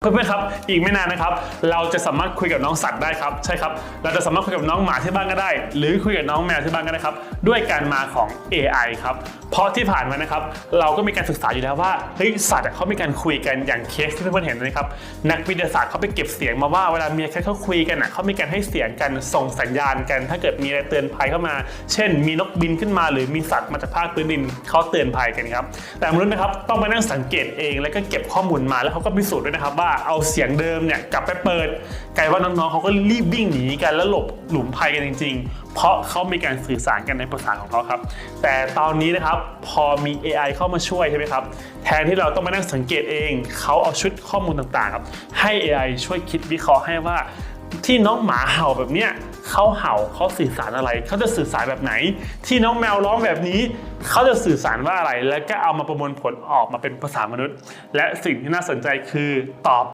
เพื่อนๆครับ อีกไม่นานนะครับ เราจะสามารถคุยกับน้องสัตว์ได้ครับ ใช่ครับ เราจะสามารถคุยกับน้องหมาที่บ้านก็ได้ หรือคุยกับน้องแมวที่บ้านก็ได้ครับ ด้วยการมาของ AI ครับ เพราะที่ผ่านมานะครับ เราก็มีการศึกษาอยู่แล้วว่า เฮ้ย สัตว์เขามีการคุยกันอย่างเคสที่เพื่อนๆเห็นนะครับ นักวิทยาศาสตร์เขาไปเก็บเสียงมาว่า เวลาเมียแคทเขาคุยกันอะเขามีการให้เสียงกัน ส่งสัญญาณกัน ถ้าเกิดมีอะไรเตือนภัยเข้ามา เช่น มีนกบินขึ้นมา หรือมีสัตว์มาจากภาคพื้นดินเขาเตือนภัยกันครับ แต่มนุษย์นะครับต้องมานั่งสังเกตเอง แล้วก็เก็บข้อมูลมาแล้วเขาก็พิสูจน์ด้วยนะครับว่าเอาเสียงเดิมเนี่ยกลับไปเปิดกลายว่าน้องๆเขาก็รีบวิ่งหนีกันแล้วหลบหลุมภัยกันจริง ๆ เพราะเขามีการสื่อสารกันในภาษาของเขาครับ แต่ตอนนี้นะครับพอมี AI เข้ามาช่วยใช่ไหมครับแทนที่เราต้องมานั่งสังเกตเอง เขาเอาชุดข้อมูลต่างๆครับให้ AI ช่วยคิดวิเคราะห์ให้ว่า ที่น้องหมาเห่าแบบเนี้ยเขาเห่าเขาสื่อสารอะไร เขาจะสื่อสารแบบไหน ที่น้องแมวร้องแบบนี้ เขาจะสื่อสารว่าอะไร แล้วก็เอามาประมวลผลออกมาเป็นภาษามนุษย์ และสิ่งที่น่าสนใจคือตอบ